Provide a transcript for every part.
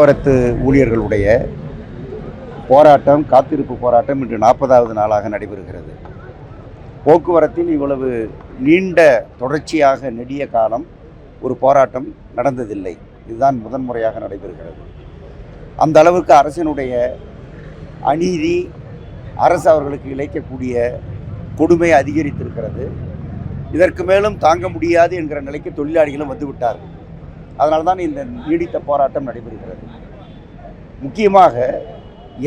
போக்குவரத்து ஊழியர்களுடைய போராட்டம் காத்திருப்பு போராட்டம் இன்று நாற்பதாவது நாளாக நடைபெறுகிறது. போக்குவரத்தில் இவ்வளவு நீண்ட தொடர்ச்சியாக நெடிய காலம் ஒரு போராட்டம் நடந்ததில்லை. இதுதான் முதன்முறையாக நடைபெறுகிறது. அந்த அளவுக்கு அரசினுடைய அநீதி அரசு அவர்களுக்கு இழைக்கக்கூடிய கொடுமை அதிகரித்திருக்கிறது. இதற்கு மேலும் தாங்க முடியாது என்கிற நிலைக்கு தொழிலாளிகளும் வந்துவிட்டார்கள் அதனால தான் இந்த நீடித்த போராட்டம் நடைபெறுகிறது. முக்கியமாக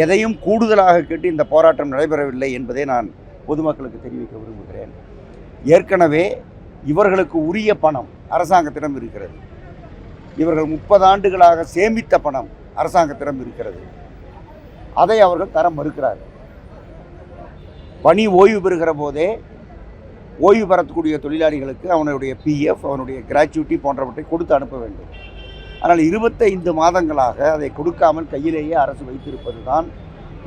எதையும் கூடுதலாக கேட்டு இந்த போராட்டம் நடைபெறவில்லை என்பதை நான் பொதுமக்களுக்கு தெரிவிக்க விரும்புகிறேன். ஏற்கனவே இவர்களுக்கு உரிய பணம் அரசாங்கத்திடம் இருக்கிறது. இவர்கள் முப்பது ஆண்டுகளாக சேமித்த பணம் அரசாங்கத்திடம் இருக்கிறது. அதை அவர்கள் தர மறுக்கிறார்கள். பணி ஓய்வு பெறுகிற போதே ஓய்வு பெறக்கூடிய தொழிலாளிகளுக்கு அவனுடைய பிஎஃப் அவனுடைய கிராச்சுவிட்டி போன்றவற்றை கொடுத்து அனுப்ப வேண்டும். ஆனால் இருபத்தைந்து மாதங்களாக அதை கொடுக்காமல் கையிலேயே அரசு வைத்திருப்பது தான்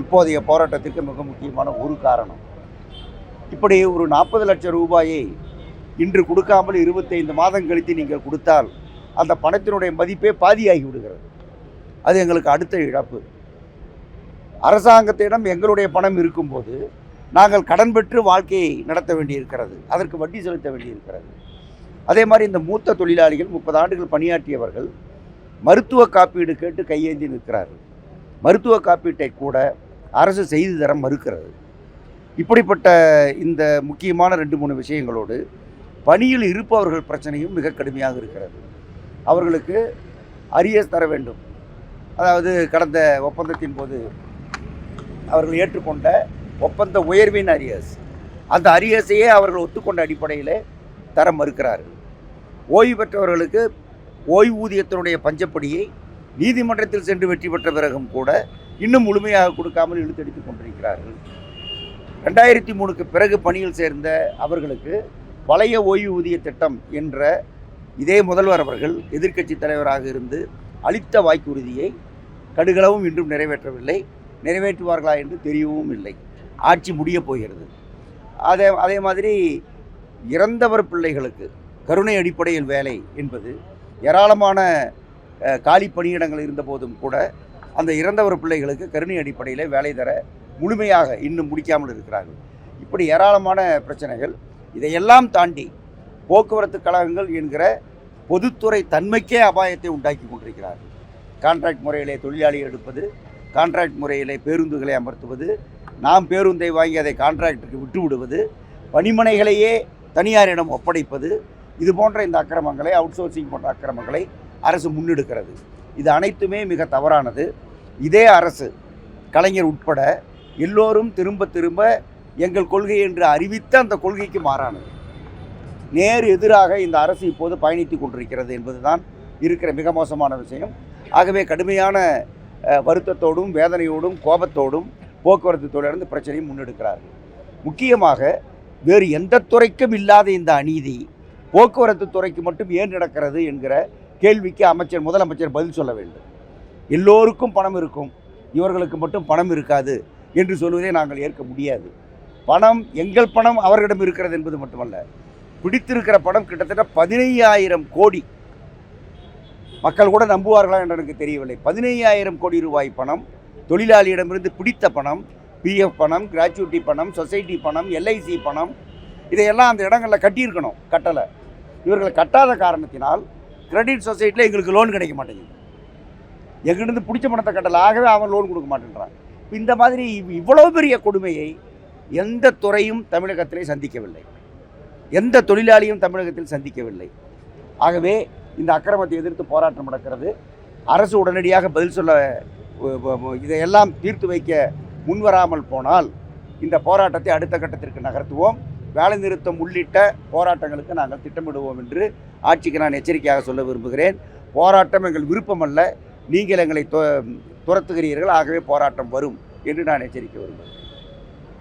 இப்போதைய போராட்டத்திற்கு மிக முக்கியமான ஒரு காரணம். இப்படி ஒரு நாற்பது லட்சம் ரூபாயை இன்று கொடுக்காமல் இருபத்தைந்து மாதம் கழித்து நீங்கள் கொடுத்தால் அந்த பணத்தினுடைய மதிப்பே பாதியாகி விடுகிறது. அது எங்களுக்கு அடுத்த இழப்பு. அரசாங்கத்திடம் எங்களுடைய பணம் இருக்கும்போது நாங்கள் கடன் பெற்று வாழ்க்கையை நடத்த வேண்டியிருக்கிறது. அதற்கு வட்டி செலுத்த வேண்டியிருக்கிறது. அதே மாதிரி இந்த மூத்த தொழிலாளிகள் முப்பது ஆண்டுகள் பணியாற்றியவர்கள் மருத்துவ காப்பீடு கேட்டு கையேந்தி நிற்கிறார்கள். மருத்துவ காப்பீட்டை கூட அரசு செய்து தர மறுக்கிறது. இப்படிப்பட்ட இந்த முக்கியமான ரெண்டு மூணு விஷயங்களோடு பணியில் இருப்பவர்கள் பிரச்சனையும் மிக கடுமையாக இருக்கிறது. அவர்களுக்கு அரியஸ் தர வேண்டும். அதாவது கடந்த ஒப்பந்தத்தின் போது அவர்கள் ஏற்றுக்கொண்ட ஒப்பந்த உயர்வின் அரியர்ஸ் அந்த அரியர்ஸையே அவர்கள் ஒத்துக்கொண்ட அடிப்படையில் தர மறுக்கிறார்கள். ஓய்வு பெற்றவர்களுக்கு ஓய்வூதியத்தினுடைய பஞ்சப்படியை நீதிமன்றத்தில் சென்று வெற்றி பெற்ற பிறகும் கூட இன்னும் முழுமையாக கொடுக்காமல் இழுத்தடித்துக் கொண்டிருக்கிறார்கள். ரெண்டாயிரத்தி மூணுக்கு பிறகு பணியில் சேர்ந்த அவர்களுக்கு பழைய ஓய்வூதிய திட்டம் என்ற இதே முதல்வர் அவர்கள் எதிர்க்கட்சி தலைவராக இருந்து அளித்த வாய்க்குறுதியை கடுகளவும் இன்றும் நிறைவேற்றவில்லை. நிறைவேற்றுவார்களா என்று தெரியவும் இல்லை. ஆட்சி முடியப் போகிறது. அதே அதே மாதிரி இறந்தவர் பிள்ளைகளுக்கு கருணை அடிப்படையில் வேலை என்பது ஏராளமான காலி பணியிடங்கள் இருந்த போதும் கூட அந்த இறந்தவர் பிள்ளைகளுக்கு கருணை அடிப்படையில் வேலை தர முழுமையாக இன்னும் முடிக்காமல் இருக்கிறார்கள். இப்படி ஏராளமான பிரச்சனைகள் இதையெல்லாம் தாண்டி போக்குவரத்து கழகங்கள் என்கிற பொதுத்துறை தன்மைக்கே அபாயத்தை உண்டாக்கி கொண்டிருக்கிறார்கள். கான்ட்ராக்ட் முறையிலே தொழிலாளி எடுப்பது கான்ட்ராக்ட் முறையிலே பேருந்துகளை அமர்த்துவது நாம் பேருந்தை வாங்கி அதை கான்ட்ராக்டருக்கு விட்டு விடுவது பணிமனைகளையே தனியாரிடம் ஒப்படைப்பது இது போன்ற இந்த அக்கிரமங்களை அவுட் சோர்சிங் போன்ற அக்கிரமங்களை அரசு முன்னெடுக்கிறது. இது அனைத்துமே மிக தவறானது. இதே அரசு கலைஞர் உட்பட எல்லோரும் திரும்ப திரும்ப எங்கள் கொள்கை என்று அறிவித்த அந்த கொள்கைக்கு மாறானது. நேர் எதிராக இந்த அரசு இப்போது பயணித்து கொண்டிருக்கிறது என்பதுதான் இருக்கிற மிக மோசமான விஷயம். ஆகவே கடுமையான வருத்தத்தோடும் வேதனையோடும் கோபத்தோடும் போக்குவரத்து துறையினர் பிரச்சனையும் பிரச்சனையை முன்னெடுக்கிறார்கள். முக்கியமாக வேறு எந்த துறைக்கும் இல்லாத இந்த அநீதி போக்குவரத்து துறைக்கு மட்டும் ஏன் நடக்கிறது என்கிற கேள்விக்கு அமைச்சர் முதலமைச்சர் பதில் சொல்ல வேண்டும். எல்லோருக்கும் பணம் இருக்கும் இவர்களுக்கு மட்டும் பணம் இருக்காது என்று சொல்வதை நாங்கள் ஏற்க முடியாது. பணம் எங்கள் பணம் அவர்களிடம் இருக்கிறது என்பது மட்டுமல்ல. பிடித்திருக்கிற பணம் கிட்டத்தட்ட பதினையாயிரம் கோடி. மக்கள் கூட நம்புவார்களா என்று எனக்கு தெரியவில்லை. பதினையாயிரம் கோடி ரூபாய் பணம் தொழிலாளியிடமிருந்து பிடித்த பணம் பிஎஃப் பணம் கிராச்சுவிட்டி பணம் சொசைட்டி பணம் எல்ஐசி பணம் இதையெல்லாம் அந்த இடங்களில் கட்டியிருக்கணும் கட்டலை. இவர்களை கட்டாத காரணத்தினால் கிரெடிட் சொசைட்டியில் எங்களுக்கு லோன் கிடைக்க மாட்டேங்குது. எங்கிருந்து பிடிச்ச பணத்தை கட்டலை ஆகவே அவன் லோன் கொடுக்க மாட்டேன்றான். இந்த மாதிரி இவ்- பெரிய கொடுமையை எந்த துறையும் தமிழகத்திலே சந்திக்கவில்லை. எந்த தொழிலாளியும் தமிழகத்தில் சந்திக்கவில்லை. ஆகவே இந்த அக்கிரமத்தை எதிர்த்து போராட்டம் நடக்கிறது. அரசு உடனடியாக பதில் சொல்ல இதையெல்லாம் தீர்த்து வைக்க முன்வராமல் போனால் இந்த போராட்டத்தை அடுத்த கட்டத்திற்கு நகர்த்துவோம். வேலை நிறுத்தம் உள்ளிட்ட போராட்டங்களுக்கு நாங்கள் திட்டமிடுவோம் என்று ஆட்சிக்கு நான் எச்சரிக்கையாக சொல்ல விரும்புகிறேன். போராட்டம் எங்கள் விருப்பமல்ல நீங்கள் எங்களை துரத்துகிறீர்கள். ஆகவே போராட்டம் வரும் என்று நான் எச்சரிக்கை விரும்புகிறேன்.